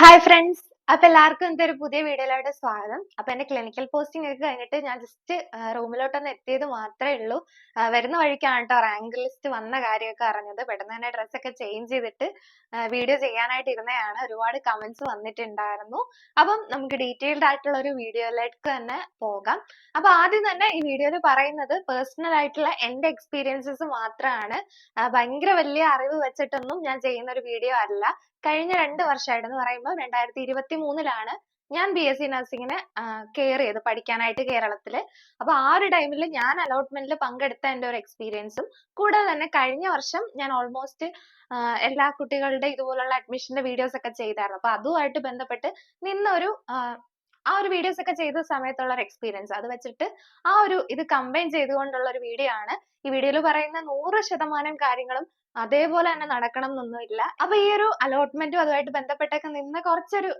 Hi friends, അപ്പൊ എല്ലാവർക്കും എന്റെ ഒരു പുതിയ വീഡിയോയിലോട്ട് സ്വാഗതം. അപ്പൊ എന്റെ ക്ലിനിക്കൽ പോസ്റ്റിംഗ് ഒക്കെ കഴിഞ്ഞിട്ട് ഞാൻ ജസ്റ്റ് റൂമിലോട്ടൊന്ന് എത്തിയത് മാത്രമേ ഉള്ളൂ. വരുന്ന വഴിക്കാണ് കേട്ടോ റാങ്ക് ലിസ്റ്റ് വന്ന കാര്യമൊക്കെ അറിഞ്ഞത്. പെട്ടെന്ന് തന്നെ ഡ്രസ് ഒക്കെ ചേഞ്ച് ചെയ്തിട്ട് വീഡിയോ ചെയ്യാനായിട്ട് ഇരുന്നതാണ്. ഒരുപാട് കമന്റ്സ് വന്നിട്ടുണ്ടായിരുന്നു. അപ്പം നമുക്ക് ഡീറ്റെയിൽഡ് ആയിട്ടുള്ള ഒരു വീഡിയോയിലേക്ക് തന്നെ പോകാം. അപ്പൊ ആദ്യം തന്നെ ഈ വീഡിയോയിൽ പറയുന്നത് പേഴ്സണൽ ആയിട്ടുള്ള എന്റെ എക്സ്പീരിയൻസസ് മാത്രമാണ്. ഭയങ്കര വലിയ അറിവ് വെച്ചിട്ടൊന്നും ഞാൻ ചെയ്യുന്ന ഒരു വീഡിയോ അല്ല. കഴിഞ്ഞ രണ്ട് വർഷമായിട്ടെന്ന് പറയുമ്പോൾ രണ്ടായിരത്തി ഇരുപത്തി മൂന്നിലാണ് ഞാൻ ബി എസ് സി നഴ്സിംഗിന് കെയർ ചെയ്ത് പഠിക്കാനായിട്ട് കേരളത്തിൽ. അപ്പൊ ആ ഒരു ടൈമിൽ ഞാൻ അലോട്ട്മെന്റിൽ പങ്കെടുത്ത എന്റെ ഒരു എക്സ്പീരിയൻസും കൂടാതെ തന്നെ കഴിഞ്ഞ വർഷം ഞാൻ ഓൾമോസ്റ്റ് എല്ലാ കുട്ടികളുടെ ഇതുപോലുള്ള അഡ്മിഷന്റെ വീഡിയോസ് ഒക്കെ ചെയ്തായിരുന്നു. അപ്പൊ അതുമായിട്ട് ബന്ധപ്പെട്ട് നിന്നൊരു ആ ഒരു വീഡിയോസ് ഒക്കെ ചെയ്ത സമയത്തുള്ള ഒരു എക്സ്പീരിയൻസ് അത് വെച്ചിട്ട് ആ ഒരു ഇത് കമ്പൈൻ ചെയ്തുകൊണ്ടുള്ള ഒരു വീഡിയോ ആണ്. ഈ വീഡിയോയിൽ പറയുന്ന നൂറ് ശതമാനം കാര്യങ്ങളും അതേപോലെ തന്നെ നടക്കണം എന്നൊന്നുമില്ല അപ്പൊ ഈ ഒരു അലോട്ട്മെന്റും അതുമായിട്ട് ബന്ധപ്പെട്ടൊക്കെ നിന്ന് കുറച്ചൊരു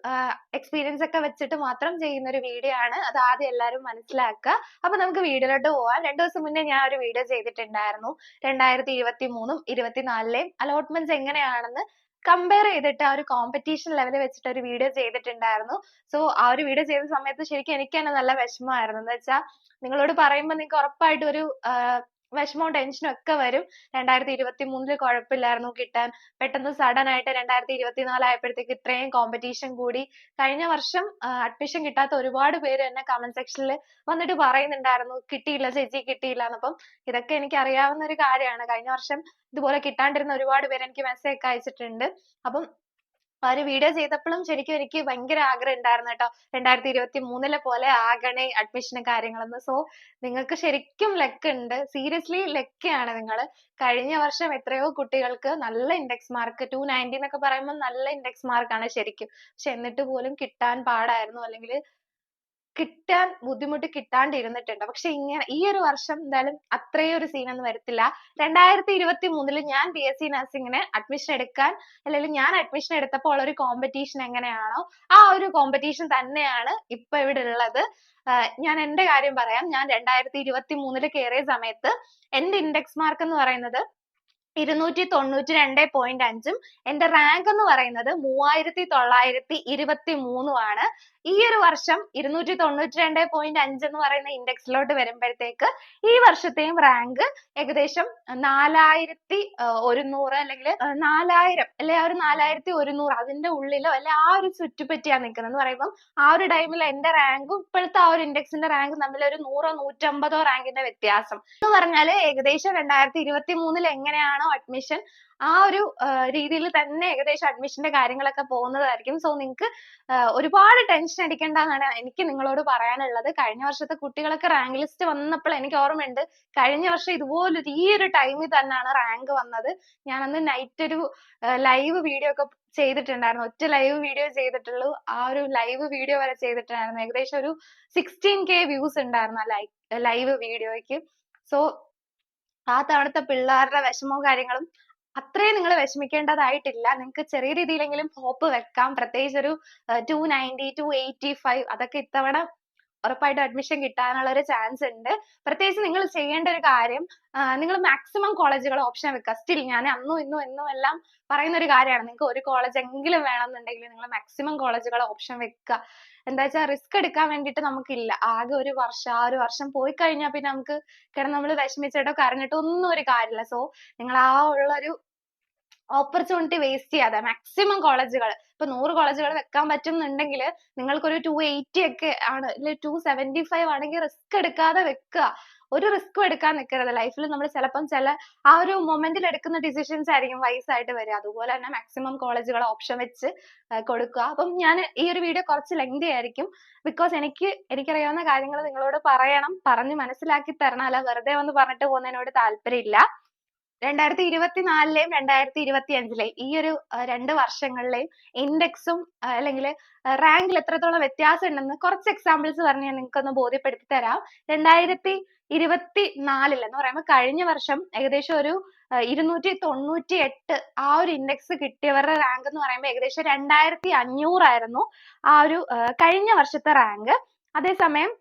എക്സ്പീരിയൻസ് ഒക്കെ വെച്ചിട്ട് മാത്രം ചെയ്യുന്ന ഒരു വീഡിയോ ആണ്. അത് ആദ്യം എല്ലാവരും മനസ്സിലാക്കുക. അപ്പൊ നമുക്ക് വീഡിയോയിലോട്ട് പോവാം. രണ്ടു ദിവസം മുന്നേ ഞാൻ ഒരു വീഡിയോ ചെയ്തിട്ടുണ്ടായിരുന്നു. രണ്ടായിരത്തി ഇരുപത്തി മൂന്നും ഇരുപത്തിനാലിലെയും അലോട്ട്മെന്റ്സ് എങ്ങനെയാണെന്ന് കമ്പയർ ചെയ്തിട്ട് ആ ഒരു കോമ്പറ്റീഷൻ ലെവൽ വെച്ചിട്ട് ഒരു വീഡിയോ ചെയ്തിട്ടുണ്ടായിരുന്നു. സോ ആ ഒരു വീഡിയോ ചെയ്ത സമയത്ത് ശരിക്കും എനിക്ക് തന്നെ നല്ല വിഷമമായിരുന്നു. എന്ന് വെച്ചാൽ നിങ്ങളോട് പറയുമ്പോൾ നിങ്ങൾക്ക് ഉറപ്പായിട്ടും ഒരു വിഷമവും ടെൻഷനും ഒക്കെ വരും. രണ്ടായിരത്തി ഇരുപത്തി മൂന്നിൽ കുഴപ്പമില്ലായിരുന്നു കിട്ടാൻ. പെട്ടെന്ന് സഡൻ ആയിട്ട് രണ്ടായിരത്തി ഇരുപത്തിനാല് ആയപ്പോഴത്തേക്ക് ഇത്രയും കോമ്പറ്റീഷൻ കൂടി. കഴിഞ്ഞ വർഷം അഡ്മിഷൻ കിട്ടാത്ത ഒരുപാട് പേര് എന്നെ കമന്റ് സെക്ഷനിൽ വന്നിട്ട് പറയുന്നുണ്ടായിരുന്നു കിട്ടിയില്ല ചേച്ചി കിട്ടിയില്ല എന്നപ്പം. ഇതൊക്കെ എനിക്ക് അറിയാവുന്ന ഒരു കാര്യമാണ്. കഴിഞ്ഞ വർഷം ഇതുപോലെ കിട്ടാണ്ടിരുന്ന ഒരുപാട് പേര് എനിക്ക് മെസ്സേജ് ഒക്കെ അയച്ചിട്ടുണ്ട്. അപ്പം ആ ഒരു വീഡിയോ ചെയ്തപ്പോഴും ശരിക്കും എനിക്ക് ഭയങ്കര ആഗ്രഹം ഉണ്ടായിരുന്നു കേട്ടോ. രണ്ടായിരത്തി ഇരുപത്തി മൂന്നിലെ പോലെ ആകണേ അഡ്മിഷനും കാര്യങ്ങളൊന്നും. സോ നിങ്ങൾക്ക് ശരിക്കും ലക്ക് ഉണ്ട്. സീരിയസ്ലി ലക്കാണ് നിങ്ങൾ. കഴിഞ്ഞ വർഷം എത്രയോ കുട്ടികൾക്ക് നല്ല ഇൻഡെക്സ് മാർക്ക് ടു നയന്റി എന്നൊക്കെ പറയുമ്പോൾ നല്ല ഇൻഡെക്സ് മാർക്കാണ് ശരിക്കും. പക്ഷെ എന്നിട്ട് പോലും കിട്ടാൻ പാടായിരുന്നു. അല്ലെങ്കിൽ കിട്ടാൻ ബുദ്ധിമുട്ട് കിട്ടാണ്ടിരുന്നിട്ടുണ്ട്. പക്ഷെ ഇങ്ങനെ ഈ ഒരു വർഷം എന്തായാലും അത്രയും ഒരു സീൻ ഒന്നും വരത്തില്ല. രണ്ടായിരത്തി ഇരുപത്തി മൂന്നിൽ ഞാൻ ബി എസ് സി നഴ്സിംഗിന് അഡ്മിഷൻ എടുക്കാൻ അല്ലെങ്കിൽ ഞാൻ അഡ്മിഷൻ എടുത്തപ്പോൾ ഉള്ള ഒരു കോമ്പറ്റീഷൻ എങ്ങനെയാണോ ആ ഒരു കോമ്പറ്റീഷൻ തന്നെയാണ് ഇപ്പൊ ഇവിടെ ഉള്ളത്. ഞാൻ എന്റെ കാര്യം പറയാം. ഞാൻ രണ്ടായിരത്തി ഇരുപത്തി മൂന്നിൽ കയറിയ സമയത്ത് എന്റെ ഇൻഡെക്സ് മാർക്ക് എന്ന് പറയുന്നത് ഇരുന്നൂറ്റി തൊണ്ണൂറ്റി രണ്ട് പോയിന്റ് അഞ്ചും എന്റെ റാങ്ക് എന്ന് പറയുന്നത് മൂവായിരത്തി തൊള്ളായിരത്തി ഇരുപത്തി മൂന്നുമാണ് ഈ ഒരു വർഷം ഇരുന്നൂറ്റി തൊണ്ണൂറ്റി രണ്ട് പോയിന്റ് അഞ്ച് എന്ന് പറയുന്ന ഇൻഡെക്സിലോട്ട് വരുമ്പോഴത്തേക്ക് ഈ വർഷത്തെയും റാങ്ക് ഏകദേശം നാലായിരത്തി ഒരുന്നൂറ് അല്ലെങ്കിൽ നാലായിരം അല്ലെ ആ ഒരു നാലായിരത്തി ഒരുന്നൂറ് അതിന്റെ ഉള്ളിലോ അല്ലെ ആ ഒരു ചുറ്റുപറ്റിയാണ് നിൽക്കുന്നത് എന്ന് പറയുമ്പോൾ ആ ഒരു ടൈമിൽ എന്റെ റാങ്കും ഇപ്പോഴത്തെ ആ ഒരു ഇൻഡെക്സിന്റെ റാങ്കും തമ്മിൽ ഒരു നൂറോ നൂറ്റമ്പതോ റാങ്കിന്റെ വ്യത്യാസം. എന്ന് പറഞ്ഞാൽ ഏകദേശം രണ്ടായിരത്തി ഇരുപത്തി മൂന്നിൽ എങ്ങനെയാണോ അഡ്മിഷൻ ആ ഒരു രീതിയിൽ തന്നെ ഏകദേശം അഡ്മിഷന്റെ കാര്യങ്ങളൊക്കെ പോകുന്നതായിരിക്കും. സോ നിങ്ങൾക്ക് ഒരുപാട് ടെൻഷൻ അടിക്കേണ്ട എന്നാണ് എനിക്ക് നിങ്ങളോട് പറയാനുള്ളത്. കഴിഞ്ഞ വർഷത്തെ കുട്ടികളൊക്കെ റാങ്ക് ലിസ്റ്റ് വന്നപ്പോൾ എനിക്ക് ഓർമ്മയുണ്ട്. കഴിഞ്ഞ വർഷം ഇതുപോലൊരു ഈ ഒരു ടൈമിൽ തന്നെയാണ് റാങ്ക് വന്നത്. ഞാൻ അന്ന് നൈറ്റ് ഒരു ലൈവ് വീഡിയോ ഒക്കെ ചെയ്തിട്ടുണ്ടായിരുന്നു. ഒറ്റ ലൈവ് വീഡിയോ ചെയ്തിട്ടുള്ളൂ. ആ ഒരു ലൈവ് വീഡിയോ വരെ ചെയ്തിട്ടുണ്ടായിരുന്നു. ഏകദേശം ഒരു സിക്സ്റ്റീൻ കെ വ്യൂസ് ഉണ്ടായിരുന്നു ആ ലൈവ് വീഡിയോയ്ക്ക് സോ ആ തവണത്തെ പിള്ളേരുടെ വിഷമവും കാര്യങ്ങളും അത്രയും നിങ്ങൾ വിഷമിക്കേണ്ടതായിട്ടില്ല. നിങ്ങൾക്ക് ചെറിയ രീതിയിലെങ്കിലും ഹോപ്പ് വെക്കാം. പ്രത്യേകിച്ച് ഒരു two ninety two eighty five അതൊക്കെ ഇത്തവണ ഉറപ്പായിട്ടും അഡ്മിഷൻ കിട്ടാനുള്ള ഒരു ചാൻസ് ഉണ്ട്. പ്രത്യേകിച്ച് നിങ്ങൾ ചെയ്യേണ്ട ഒരു കാര്യം നിങ്ങൾ മാക്സിമം കോളേജുകൾ ഓപ്ഷൻ വെക്കുക സ്റ്റിൽ ഞാൻ അന്നും ഇന്നും എന്നും എല്ലാം പറയുന്ന ഒരു കാര്യമാണ്. നിങ്ങൾക്ക് ഒരു കോളേജ് എങ്കിലും വേണമെന്നുണ്ടെങ്കിൽ നിങ്ങൾ മാക്സിമം കോളേജുകൾ ഓപ്ഷൻ വെക്കുക എന്താ വെച്ചാൽ റിസ്ക് എടുക്കാൻ വേണ്ടിയിട്ട് നമുക്കില്ല. ആകെ ഒരു വർഷം ആ ഒരു വർഷം പോയി കഴിഞ്ഞാൽ പിന്നെ നമുക്ക് കിടന്ന് നമ്മൾ വിഷമിച്ചിട്ടോ കരഞ്ഞിട്ടോ ഒന്നും ഒരു കാര്യമില്ല. സോ നിങ്ങൾ ആ ഉള്ളൊരു ഓപ്പർച്യൂണിറ്റി വേസ്റ്റ് ചെയ്യാതെ മാക്സിമം കോളേജുകൾ ഇപ്പൊ നൂറ് കോളേജുകൾ വെക്കാൻ പറ്റുന്നുണ്ടെങ്കിൽ നിങ്ങൾക്കൊരു ടു എയ്റ്റി ഒക്കെ ആണ് അല്ലെ ടു സെവന്റി ഫൈവ് ആണെങ്കിൽ റിസ്ക് എടുക്കാതെ വെക്കുക. ഒരു റിസ്ക്കും എടുക്കാൻ നിൽക്കരുത്. ലൈഫിൽ നമ്മൾ ചിലപ്പം ചില ആ ഒരു മൊമെന്റിൽ എടുക്കുന്ന ഡിസിഷൻസ് ആയിരിക്കും വയസ്സായിട്ട് വരിക. അതുപോലെ തന്നെ മാക്സിമം കോളേജുകൾ ഓപ്ഷൻ വെച്ച് കൊടുക്കുക. അപ്പം ഞാൻ ഈ ഒരു വീഡിയോ കുറച്ച് ലെങ്തി ആയിരിക്കും. ബിക്കോസ് എനിക്ക് എനിക്കറിയാവുന്ന കാര്യങ്ങൾ നിങ്ങളോട് പറയണം. പറഞ്ഞു മനസ്സിലാക്കി തരണം. അല്ല വെറുതെ വന്ന് പറഞ്ഞിട്ട് പോകുന്നതിനോട് താല്പര്യമില്ല. രണ്ടായിരത്തി ഇരുപത്തിനാലിലെയും രണ്ടായിരത്തി ഇരുപത്തി അഞ്ചിലെയും ഈ ഒരു രണ്ട് വർഷങ്ങളിലെയും ഇൻഡെക്സും അല്ലെങ്കിൽ റാങ്കിൽ എത്രത്തോളം വ്യത്യാസം ഉണ്ടെന്ന് കുറച്ച് എക്സാമ്പിൾസ് പറഞ്ഞ് ഞാൻ നിങ്ങൾക്ക് ഒന്ന് ബോധ്യപ്പെടുത്തി തരാം. രണ്ടായിരത്തി ഇരുപത്തി നാലിൽ എന്ന് പറയുമ്പോൾ കഴിഞ്ഞ വർഷം ഏകദേശം ഒരു ഇരുന്നൂറ്റി തൊണ്ണൂറ്റി എട്ട് ആ ഒരു ഇൻഡെക്സ് കിട്ടിയവരുടെ റാങ്ക് എന്ന് പറയുമ്പോൾ ഏകദേശം രണ്ടായിരത്തി അഞ്ഞൂറായിരുന്നു ആ ഒരു കഴിഞ്ഞ വർഷത്തെ റാങ്ക് അതേസമയം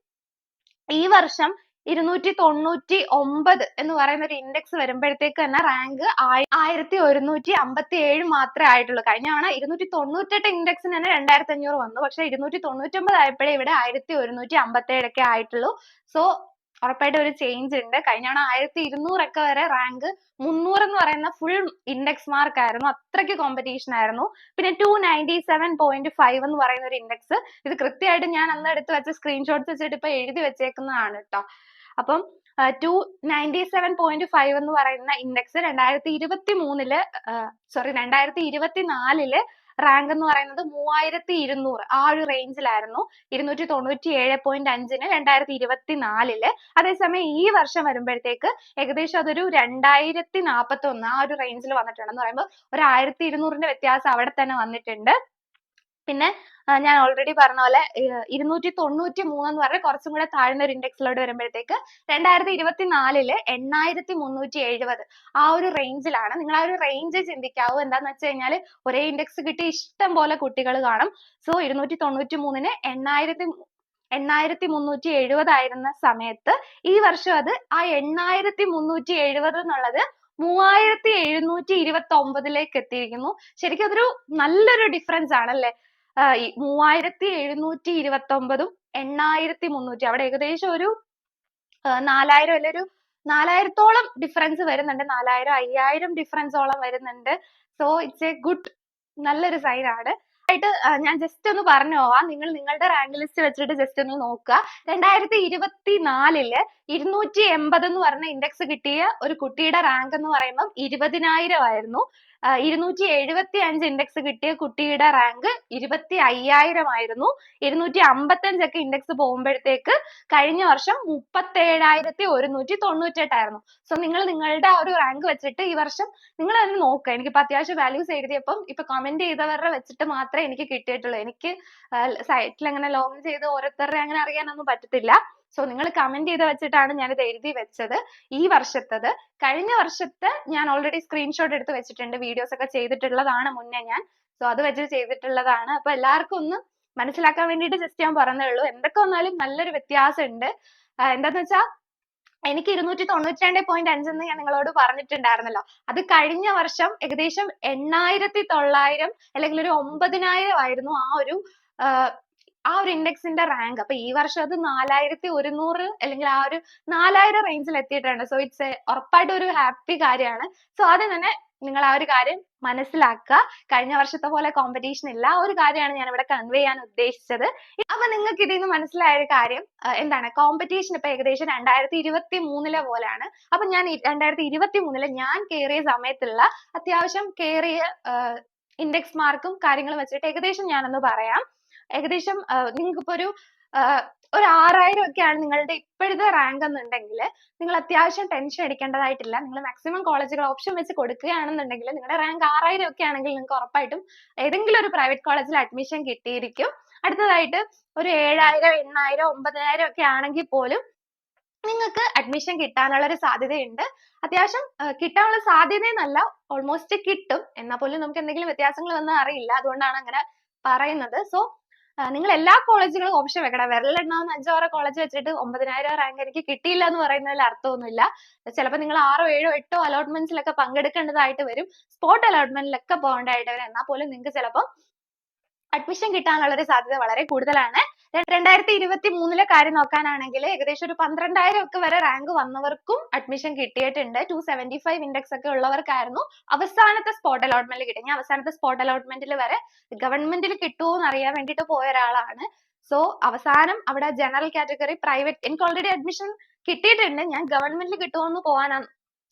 ഈ വർഷം ഇരുന്നൂറ്റി തൊണ്ണൂറ്റി ഒമ്പത് എന്ന് പറയുന്ന ഒരു ഇൻഡെക്സ് വരുമ്പോഴത്തേക്ക് തന്നെ റാങ്ക് ആയിരത്തി ഒരുന്നൂറ്റി അമ്പത്തി ഏഴ് മാത്രമേ ആയിട്ടുള്ളൂ. കഴിഞ്ഞ തവണ ഇരുന്നൂറ്റി തൊണ്ണൂറ്റെട്ട് ഇൻഡെക്സിന് തന്നെ രണ്ടായിരത്തി അഞ്ഞൂറ് വന്നു. പക്ഷെ ഇരുന്നൂറ്റി തൊണ്ണൂറ്റൊമ്പത് ആയപ്പോഴേ ഇവിടെ ആയിരത്തി ഒരുന്നൂറ്റി അമ്പത്തി ഏഴൊക്കെ ആയിട്ടുള്ളൂ. സോ ഉറപ്പായിട്ടും ഒരു ചേഞ്ച് ഉണ്ട്. കഴിഞ്ഞ തവണ ആയിരത്തി ഇരുന്നൂറൊക്കെ വരെ റാങ്ക് മുന്നൂറ് എന്ന് പറയുന്ന ഫുൾ ഇൻഡെക്സ് മാർക്ക് ആയിരുന്നു. അത്രയ്ക്ക് കോമ്പറ്റീഷൻ ആയിരുന്നു. പിന്നെ two ninety seven point five എന്ന് പറയുന്ന ഒരു ഇൻഡെക്സ് ഇത് കൃത്യമായിട്ട് ഞാൻ അന്ന് എടുത്ത് വെച്ച സ്ക്രീൻഷോട്ട്സ് വെച്ചിട്ട് ഇപ്പൊ എഴുതി വെച്ചേക്കുന്നതാണ് കേട്ടോ അപ്പം two ninety seven point five എന്ന് പറയുന്ന ഇൻഡെക്സ് രണ്ടായിരത്തി ഇരുപത്തി മൂന്നിൽ സോറി രണ്ടായിരത്തി ഇരുപത്തി നാലിൽ റാങ്ക് എന്ന് പറയുന്നത് മൂവായിരത്തി ഇരുന്നൂറ് ആ ഒരു റേഞ്ചിലായിരുന്നു ഇരുന്നൂറ്റി തൊണ്ണൂറ്റി ഏഴ് പോയിന്റ് അഞ്ചിന് രണ്ടായിരത്തി ഇരുപത്തി നാലിൽ അതേസമയം ഈ വർഷം വരുമ്പോഴത്തേക്ക് ഏകദേശം അതൊരു രണ്ടായിരത്തി നാപ്പത്തി ഒന്ന് ആ ഒരു റേഞ്ചിൽ വന്നിട്ടുണ്ടെന്ന് പറയുമ്പോൾ ഒരു ആയിരത്തി ഇരുന്നൂറിന്റെ വ്യത്യാസം അവിടെ തന്നെ വന്നിട്ടുണ്ട്. പിന്നെ ഞാൻ ഓൾറെഡി പറഞ്ഞ പോലെ ഇരുന്നൂറ്റി തൊണ്ണൂറ്റി മൂന്ന് എന്ന് പറഞ്ഞ കുറച്ചും കൂടെ താഴ്ന്ന ഒരു ഇൻഡെക്സിലോട്ട് വരുമ്പോഴത്തേക്ക് രണ്ടായിരത്തി ഇരുപത്തി നാലിൽ എണ്ണായിരത്തി മുന്നൂറ്റി എഴുപത് ആ ഒരു റേഞ്ചിലാണ് നിങ്ങൾ ആ ഒരു റേഞ്ച് ചിന്തിക്കാവൂ. എന്താന്ന് വെച്ച് കഴിഞ്ഞാൽ ഒരേ ഇൻഡെക്സ് കിട്ടി ഇഷ്ടം പോലെ കുട്ടികൾ കാണും. സോ ഇരുന്നൂറ്റി തൊണ്ണൂറ്റി മൂന്നിന് എണ്ണായിരത്തി എണ്ണായിരത്തി മുന്നൂറ്റി എഴുപതായിരുന്ന സമയത്ത് ഈ വർഷം അത് ആ എണ്ണായിരത്തി മുന്നൂറ്റി എഴുപത് എന്നുള്ളത് മൂവായിരത്തി എഴുന്നൂറ്റി ഇരുപത്തി ഒമ്പതിലേക്ക് എത്തിയിരിക്കുന്നു. ശരിക്കും അതൊരു നല്ലൊരു ഡിഫറൻസ് ആണല്ലേ? മൂവായിരത്തി എഴുന്നൂറ്റി ഇരുപത്തി ഒമ്പതും എണ്ണായിരത്തി മുന്നൂറ്റി അവിടെ ഏകദേശം ഒരു നാലായിരം അല്ലെ ഒരു നാലായിരത്തോളം ഡിഫറൻസ് വരുന്നുണ്ട്. നാലായിരം അയ്യായിരം ഡിഫറൻസോളം വരുന്നുണ്ട്. സോ ഇറ്റ്സ് എ ഗുഡ് നല്ലൊരു സൈൻ ആണ്. ആയിട്ട് ഞാൻ ജസ്റ്റ് ഒന്ന് പറഞ്ഞു പോവാം. നിങ്ങൾ നിങ്ങളുടെ റാങ്ക് ലിസ്റ്റ് വെച്ചിട്ട് ജസ്റ്റ് ഒന്ന് നോക്കുക. രണ്ടായിരത്തി ഇരുപത്തി നാലിൽ ഇരുന്നൂറ്റി എൺപത് എന്ന് പറഞ്ഞ ഇൻഡെക്സ് കിട്ടിയ ഒരു കുട്ടിയുടെ റാങ്ക് എന്ന് പറയുമ്പോൾ ഇരുപതിനായിരം ആയിരുന്നു. ഇരുന്നൂറ്റി എഴുപത്തി അഞ്ച് ഇൻഡെക്സ് കിട്ടിയ കുട്ടിയുടെ റാങ്ക് ഇരുപത്തി അയ്യായിരം ആയിരുന്നു ഇരുന്നൂറ്റി അമ്പത്തഞ്ചൊക്കെ ഇൻഡെക്സ് പോകുമ്പോഴത്തേക്ക് കഴിഞ്ഞ വർഷം മുപ്പത്തേഴായിരത്തി ഒരുന്നൂറ്റി തൊണ്ണൂറ്റെട്ടായിരുന്നു സോ നിങ്ങൾ നിങ്ങളുടെ ആ ഒരു റാങ്ക് വെച്ചിട്ട് ഈ വർഷം നിങ്ങൾ അതിന് നോക്കുക എനിക്കിപ്പോൾ അത്യാവശ്യം വാല്യൂസ് എഴുതിയപ്പം ഇപ്പൊ കമന്റ് ചെയ്തവരുടെ വെച്ചിട്ട് മാത്രമേ എനിക്ക് കിട്ടിയിട്ടുള്ളൂ. എനിക്ക് സൈറ്റിൽ അങ്ങനെ ലോഗിൻ ചെയ്ത് ഓരോരുത്തരുടെ അങ്ങനെ അറിയാനൊന്നും പറ്റത്തില്ല. സോ നിങ്ങൾ കമന്റ് ചെയ്ത് വെച്ചിട്ടാണ് ഞാൻ ഇത് എഴുതി വെച്ചത് ഈ വർഷത്തത്. കഴിഞ്ഞ വർഷത്തെ ഞാൻ ഓൾറെഡി സ്ക്രീൻഷോട്ട് എടുത്ത് വെച്ചിട്ടുണ്ട് വീഡിയോസ് ഒക്കെ ചെയ്തിട്ടുള്ളതാണ് മുന്നേ ഞാൻ. സോ അത് വെച്ചിട്ട് ചെയ്തിട്ടുള്ളതാണ്. അപ്പൊ എല്ലാവർക്കും ഒന്ന് മനസ്സിലാക്കാൻ വേണ്ടിയിട്ട് ജസ്റ്റ് ഞാൻ പറഞ്ഞേ ഉള്ളൂ. എന്തൊക്കെ വന്നാലും നല്ലൊരു വ്യത്യാസം ഉണ്ട് എന്താന്ന് വെച്ചാൽ എനിക്ക് ഇരുന്നൂറ്റി തൊണ്ണൂറ്റി രണ്ട് പോയിന്റ് അഞ്ചെന്ന് ഞാൻ നിങ്ങളോട് പറഞ്ഞിട്ടുണ്ടായിരുന്നല്ലോ. അത് കഴിഞ്ഞ വർഷം ഏകദേശം എണ്ണായിരത്തി തൊള്ളായിരം അല്ലെങ്കിൽ ഒരു ഒമ്പതിനായിരം ആയിരുന്നു ആ ഒരു ആ ഒരു ഇൻഡെക്സിന്റെ റാങ്ക്. അപ്പൊ ഈ വർഷം അത് നാലായിരത്തി ഒരുന്നൂറ് അല്ലെങ്കിൽ ആ ഒരു നാലായിരം റേഞ്ചിൽ എത്തിയിട്ടുണ്ട്. സോ ഇറ്റ്സ് ഉറപ്പായിട്ട് ഒരു ഹാപ്പി കാര്യമാണ്. സോ ആദ്യം തന്നെ നിങ്ങൾ ആ ഒരു കാര്യം മനസ്സിലാക്കുക. കഴിഞ്ഞ വർഷത്തെ പോലെ കോമ്പറ്റീഷൻ ഇല്ല. ആ ഒരു കാര്യമാണ് ഞാൻ ഇവിടെ കൺവേ ചെയ്യാൻ ഉദ്ദേശിച്ചത്. അപ്പൊ നിങ്ങൾക്ക് ഇതിൽ നിന്ന് മനസ്സിലായ ഒരു കാര്യം എന്താണ്? കോമ്പറ്റീഷൻ ഇപ്പൊ ഏകദേശം രണ്ടായിരത്തി ഇരുപത്തി മൂന്നിലെ പോലെയാണ്. അപ്പൊ ഞാൻ രണ്ടായിരത്തി ഇരുപത്തി മൂന്നിൽ ഞാൻ കയറിയ സമയത്തുള്ള അത്യാവശ്യം കയറിയ ഇൻഡെക്സ് മാർക്കും കാര്യങ്ങളും വെച്ചിട്ട് ഏകദേശം ഞാനൊന്ന് പറയാം. ഏകദേശം നിങ്ങൾക്ക് ഇപ്പൊ ഒരു ഒരു ആറായിരം ഒക്കെയാണ് നിങ്ങളുടെ ഇപ്പോഴത്തെ റാങ്ക് എന്നുണ്ടെങ്കിൽ നിങ്ങൾ അത്യാവശ്യം ടെൻഷൻ അടിക്കേണ്ടതായിട്ടില്ല. നിങ്ങൾ മാക്സിമം കോളേജുകൾ ഓപ്ഷൻ വെച്ച് കൊടുക്കുകയാണെന്നുണ്ടെങ്കിൽ നിങ്ങളുടെ റാങ്ക് ആറായിരം ഒക്കെ ആണെങ്കിൽ നിങ്ങൾക്ക് ഉറപ്പായിട്ടും ഏതെങ്കിലും ഒരു പ്രൈവറ്റ് കോളേജിൽ അഡ്മിഷൻ കിട്ടിയിരിക്കും. അടുത്തതായിട്ട് ഒരു ഏഴായിരം എണ്ണായിരം ഒമ്പതിനായിരം ഒക്കെ ആണെങ്കിൽ പോലും നിങ്ങൾക്ക് അഡ്മിഷൻ കിട്ടാനുള്ള ഒരു സാധ്യതയുണ്ട്. അത്യാവശ്യം കിട്ടാനുള്ള സാധ്യത എന്നല്ല ഓൾമോസ്റ്റ് കിട്ടും. എന്നാൽ പോലും നമുക്ക് എന്തെങ്കിലും വ്യത്യാസങ്ങൾ വന്നാൽ അറിയില്ല. അതുകൊണ്ടാണ് അങ്ങനെ പറയുന്നത്. സോ നിങ്ങൾ എല്ലാ കോളേജുകളും ഓപ്ഷൻ വെക്കണം വിരലെണ്ണാവുന്ന അഞ്ചോ ആറോ കോളേജ് വെച്ചിട്ട് ഒമ്പതിനായിരം റാങ്ക് എനിക്ക് കിട്ടിയില്ല എന്ന് പറയുന്നതിൽ അർത്ഥമൊന്നുമില്ല. ചിലപ്പോൾ നിങ്ങൾ ആറോ ഏഴോ എട്ടോ അലോട്ട്മെന്റ്സിലൊക്കെ പങ്കെടുക്കേണ്ടതായിട്ട് വരും. സ്പോട്ട് അലോട്ട്മെന്റിലൊക്കെ പോകേണ്ടതായിട്ട് വരും. എന്നാൽ പോലും നിങ്ങൾക്ക് ചിലപ്പോൾ അഡ്മിഷൻ കിട്ടാനുള്ള ഒരു സാധ്യത വളരെ കൂടുതലാണ്. രണ്ടായിരത്തി ഇരുപത്തി മൂന്നിലെ കാര്യം നോക്കാനാണെങ്കിൽ ഏകദേശം ഒരു പന്ത്രണ്ടായിരം ഒക്കെ വരെ റാങ്ക് വന്നവർക്കും അഡ്മിഷൻ കിട്ടിയിട്ടുണ്ട്. ടു സെവന്റി ഫൈവ് ഇൻഡെക്സ് ഒക്കെ ഉള്ളവർക്കായിരുന്നു അവസാനത്തെ സ്പോട്ട് അലോട്ട്മെന്റിൽ കിട്ടി ഞാൻ അവസാനത്തെ സ്പോട്ട് അലോട്ട്മെന്റിൽ വരെ ഗവൺമെന്റിൽ കിട്ടുമോ എന്ന് അറിയാൻ വേണ്ടിയിട്ട് പോയ ഒരാളാണ്. സോ അവസാനം അവിടെ ജനറൽ കാറ്റഗറി പ്രൈവറ്റ് എനിക്ക് ഓൾറെഡി അഡ്മിഷൻ കിട്ടിയിട്ടുണ്ട്. ഞാൻ ഗവൺമെന്റിൽ കിട്ടുമോ പോകാനാണ്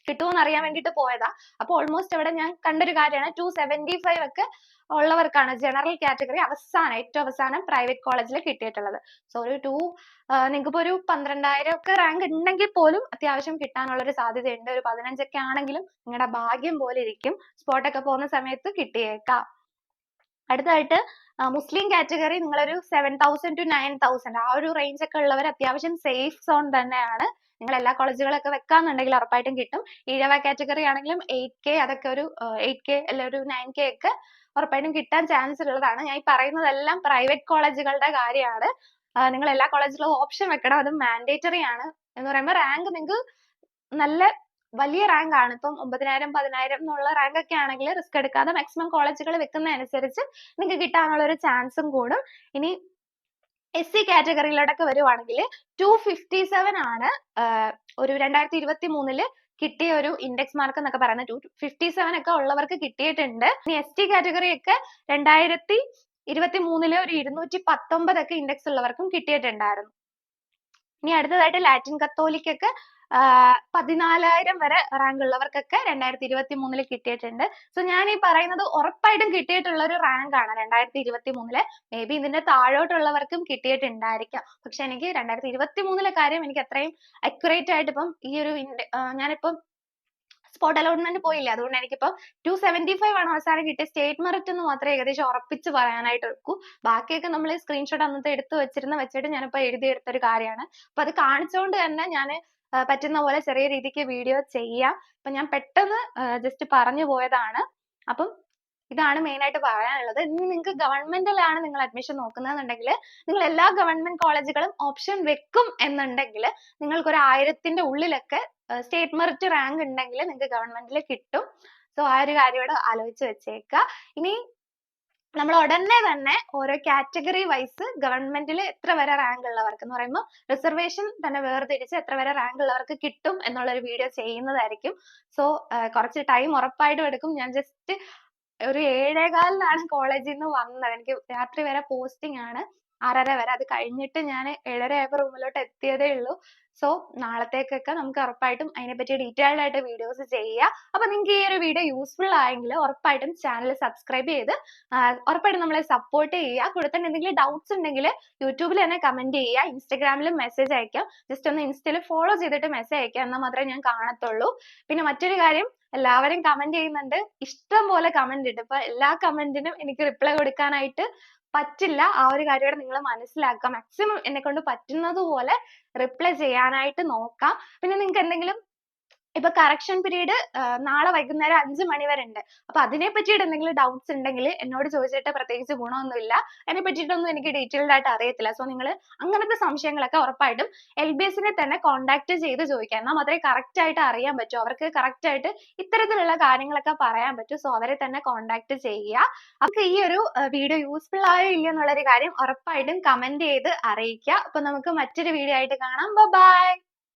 കിട്ടുമോ എന്ന് അറിയാൻ വേണ്ടിയിട്ട് പോയതാ. അപ്പൊ ഓൾമോസ്റ്റ് അവിടെ ഞാൻ കണ്ടൊരു കാര്യമാണ് ടു സെവന്റി ഫൈവ് ഒക്കെ ഉള്ളവർക്കാണ് ജനറൽ കാറ്റഗറി അവസാനം ഏറ്റവും അവസാനം പ്രൈവറ്റ് കോളേജിൽ കിട്ടിയിട്ടുള്ളത്. സോ ഒരു ടു നിങ്ങൾക്ക് ഇപ്പോൾ ഒരു പന്ത്രണ്ടായിരം ഒക്കെ റാങ്ക് ഉണ്ടെങ്കിൽ പോലും അത്യാവശ്യം കിട്ടാനുള്ള ഒരു സാധ്യതയുണ്ട്. ഒരു പതിനഞ്ചൊക്കെ ആണെങ്കിലും നിങ്ങളുടെ ഭാഗ്യം പോലെ ഇരിക്കും. സ്പോട്ടൊക്കെ പോകുന്ന സമയത്ത് കിട്ടിയേക്കാം. അടുത്തതായിട്ട് മുസ്ലിം കാറ്റഗറി നിങ്ങളൊരു seven thousand two nine thousand ആ ഒരു റേഞ്ച് ഒക്കെ ഉള്ളവർ അത്യാവശ്യം സേഫ് സോൺ തന്നെയാണ്. നിങ്ങൾ എല്ലാ കോളേജുകളൊക്കെ വെക്കാന്നുണ്ടെങ്കിൽ ഉറപ്പായിട്ടും കിട്ടും. ഈഴവ കാറ്റഗറി ആണെങ്കിലും എയ്റ്റ് കെ അതൊക്കെ ഒരു എയ്റ്റ് കെ അല്ലെ ഒരു നയൻ കെ ഒക്കെ ഉറപ്പായിട്ടും കിട്ടാൻ ചാൻസ് ഉള്ളതാണ്. ഞാൻ ഈ പറയുന്നതെല്ലാം പ്രൈവറ്റ് കോളേജുകളുടെ കാര്യമാണ്. നിങ്ങൾ എല്ലാ കോളേജിലും ഓപ്ഷൻ വെക്കണം. അത് മാൻഡേറ്ററി ആണ്. എന്ന് പറയുമ്പോൾ റാങ്ക് നിങ്ങൾക്ക് നല്ല വലിയ റാങ്ക് ആണ്. ഇപ്പം ഒമ്പതിനായിരം പതിനായിരം എന്നുള്ള റാങ്ക് ഒക്കെ ആണെങ്കിൽ റിസ്ക് എടുക്കാതെ മാക്സിമം കോളേജുകൾ വെക്കുന്നതനുസരിച്ച് നിങ്ങൾക്ക് കിട്ടാനുള്ള ഒരു ചാൻസും കൂടും. ഇനി എസ് സി കാറ്റഗറിയിലോട്ടൊക്കെ വരുവാണെങ്കിൽ ടു ഫിഫ്റ്റി സെവൻ ആണ് ഒരു രണ്ടായിരത്തി ഇരുപത്തി മൂന്നിൽ കിട്ടിയ ഒരു ഇൻഡെക്സ് മാർക്ക് എന്നൊക്കെ പറയുന്നത് ടു ഫിഫ്റ്റി സെവൻ ഒക്കെ ഉള്ളവർക്ക് കിട്ടിയിട്ടുണ്ട്. എസ് ടി കാറ്റഗറി ഒക്കെ രണ്ടായിരത്തി ഇരുപത്തി മൂന്നിൽ ഒരു ഇരുന്നൂറ്റി പത്തൊമ്പതൊക്കെ ഇൻഡെക്സ് ഉള്ളവർക്കും കിട്ടിയിട്ടുണ്ടായിരുന്നു. ഇനി അടുത്തതായിട്ട് ലാറ്റിൻ കത്തോലിക്കൊക്കെ പതിനാലായിരം വരെ റാങ്ക് ഉള്ളവർക്കൊക്കെ രണ്ടായിരത്തി ഇരുപത്തി മൂന്നിൽ കിട്ടിയിട്ടുണ്ട്. സോ ഞാൻ ഈ പറയുന്നത് ഉറപ്പായിട്ടും കിട്ടിയിട്ടുള്ള ഒരു റാങ്ക് ആണ്. രണ്ടായിരത്തി ഇരുപത്തി മൂന്നിൽ മേ ബി ഇതിന്റെ താഴോട്ടുള്ളവർക്കും കിട്ടിയിട്ടുണ്ടായിരിക്കാം. പക്ഷെ എനിക്ക് രണ്ടായിരത്തി ഇരുപത്തി മൂന്നിലെ കാര്യം എനിക്ക് അത്രയും അക്യുറേറ്റ് ആയിട്ട് ഇപ്പം ഈ ഒരു ഞാനിപ്പം സ്പോട്ട് അലോട്ട്മെന്റ് പോയില്ല? അതുകൊണ്ട് എനിക്കിപ്പം ടു സെവന്റി ഫൈവ് ആണ് അവസാനം കിട്ടിയ. സ്റ്റേറ്റ് മെറിറ്റ് എന്ന് മാത്രമേ ഏകദേശം ഉറപ്പിച്ച് പറയാനായിട്ട് ഒക്കൂ ബാക്കിയൊക്കെ നമ്മൾ സ്ക്രീൻഷോട്ട് അന്നത്തെ എടുത്ത് വെച്ചിരുന്ന വെച്ചിട്ട് ഞാനിപ്പോ എഴുതിയെടുത്ത ഒരു കാര്യമാണ്. അപ്പൊ അത് കാണിച്ചുകൊണ്ട് തന്നെ ഞാൻ പറ്റുന്ന പോലെ ചെറിയ രീതിക്ക് വീഡിയോ ചെയ്യാം. അപ്പൊ ഞാൻ പെട്ടെന്ന് ജസ്റ്റ് പറഞ്ഞു പോയതാണ്. അപ്പം ഇതാണ് മെയിൻ ആയിട്ട് പറയാനുള്ളത്. ഇനി നിങ്ങൾക്ക് ഗവൺമെന്റിലാണ് നിങ്ങൾ അഡ്മിഷൻ നോക്കുന്നതെന്നുണ്ടെങ്കിൽ നിങ്ങൾ എല്ലാ ഗവൺമെന്റ് കോളേജുകളും ഓപ്ഷൻ വെക്കും എന്നുണ്ടെങ്കിൽ നിങ്ങൾക്ക് ഒരു ആയിരത്തിന്റെ ഉള്ളിലൊക്കെ സ്റ്റേറ്റ് മെറിറ്റ് റാങ്ക് ഉണ്ടെങ്കിൽ നിങ്ങൾക്ക് ഗവൺമെന്റിൽ കിട്ടും. സോ ആ ഒരു കാര്യം ആലോചിച്ച് വെച്ചേക്കുക. ഇനി നമ്മൾ ഉടനെ തന്നെ ഓരോ കാറ്റഗറി വൈസ് ഗവൺമെന്റിൽ എത്ര വരെ റാങ്ക് ഉള്ളവർക്ക് എന്ന് പറയുമ്പോൾ റിസർവേഷൻ തന്നെ വേർതിരിച്ച് എത്ര വരെ റാങ്ക് ഉള്ളവർക്ക് കിട്ടും എന്നുള്ള ഒരു വീഡിയോ ചെയ്യുന്നതായിരിക്കും സോ കുറച്ച് ടൈം ഉറപ്പായിട്ടും എടുക്കും. ഞാൻ ജസ്റ്റ് ഒരു ഏഴേകാലിനാണ് കോളേജിൽ നിന്ന് വന്നത്. എനിക്ക് രാത്രി വരെ പോസ്റ്റിംഗ് ആണ്. ആറര വരെ. അത് കഴിഞ്ഞിട്ട് ഞാൻ ഏഴര ആയപ്പോൾ റൂമിലോട്ട് എത്തിയതേ ഉള്ളൂ. സോ നാളത്തേക്കൊക്കെ നമുക്ക് ഉറപ്പായിട്ടും അതിനെപ്പറ്റി ഡീറ്റെയിൽഡ് ആയിട്ട് വീഡിയോസ് ചെയ്യുക അപ്പൊ നിങ്ങൾക്ക് ഈ ഒരു വീഡിയോ യൂസ്ഫുൾ ആയെങ്കിൽ ഉറപ്പായിട്ടും ചാനൽ സബ്സ്ക്രൈബ് ചെയ്ത് ഉറപ്പായിട്ടും നമ്മളെ സപ്പോർട്ട് ചെയ്യുക. കൂടെ തന്നെ എന്തെങ്കിലും ഡൗട്ട്സ് ഉണ്ടെങ്കിൽ യൂട്യൂബിൽ തന്നെ കമന്റ് ചെയ്യുക. ഇൻസ്റ്റാഗ്രാമിലും മെസ്സേജ് അയക്കാം. ജസ്റ്റ് ഒന്ന് ഇൻസ്റ്റയിൽ ഫോളോ ചെയ്തിട്ട് മെസ്സേജ് അയക്കാം എന്നാൽ മാത്രമേ ഞാൻ കാണത്തുള്ളൂ. പിന്നെ മറ്റൊരു കാര്യം എല്ലാവരും കമന്റ് ചെയ്യുന്നുണ്ട്. ഇഷ്ടം പോലെ കമന്റ് ഉണ്ട്. ഇപ്പൊ എല്ലാ കമന്റിനും എനിക്ക് റിപ്ലൈ കൊടുക്കാനായിട്ട് പറ്റില്ല. ആ ഒരു കാര്യം നിങ്ങൾ മനസ്സിലാക്കുക. മാക്സിമം എന്നെ കൊണ്ട് പറ്റുന്നത് പോലെ റിപ്ലൈ ചെയ്യാനായിട്ട് നോക്കാം. പിന്നെ നിങ്ങൾക്ക് എന്തെങ്കിലും ഇപ്പൊ കറക്ഷൻ പീരീഡ് നാളെ വൈകുന്നേരം അഞ്ചു മണി വരെ ഉണ്ട്. അപ്പൊ അതിനെ പറ്റിയിട്ട് എന്തെങ്കിലും ഡൗട്ട്സ് ഉണ്ടെങ്കിൽ എന്നോട് ചോദിച്ചിട്ട് പ്രത്യേകിച്ച് ഗുണമൊന്നുമില്ല. അതിനെ പറ്റിയിട്ടൊന്നും എനിക്ക് ഡീറ്റെയിൽഡ് ആയിട്ട് അറിയത്തില്ല. സോ നിങ്ങൾ അങ്ങനത്തെ സംശയങ്ങളൊക്കെ ഉറപ്പായിട്ടും ബി എസിനെ തന്നെ contact ചെയ്ത് ചോദിക്കാം എന്നാൽ മാത്രമേ കറക്റ്റ് ആയിട്ട് അറിയാൻ പറ്റൂ. അവർക്ക് കറക്റ്റ് ആയിട്ട് ഇത്തരത്തിലുള്ള കാര്യങ്ങളൊക്കെ പറയാൻ പറ്റൂ. സോ അവരെ തന്നെ contact ചെയ്യുക. അപ്പൊ ഈ ഒരു വീഡിയോ യൂസ്ഫുൾ ആയോ ഇല്ലയോ എന്നുള്ളൊരു കാര്യം ഉറപ്പായിട്ടും കമന്റ് ചെയ്ത് അറിയിക്കുക. അപ്പൊ നമുക്ക് മറ്റൊരു വീഡിയോ ആയിട്ട് കാണാം. ബൈ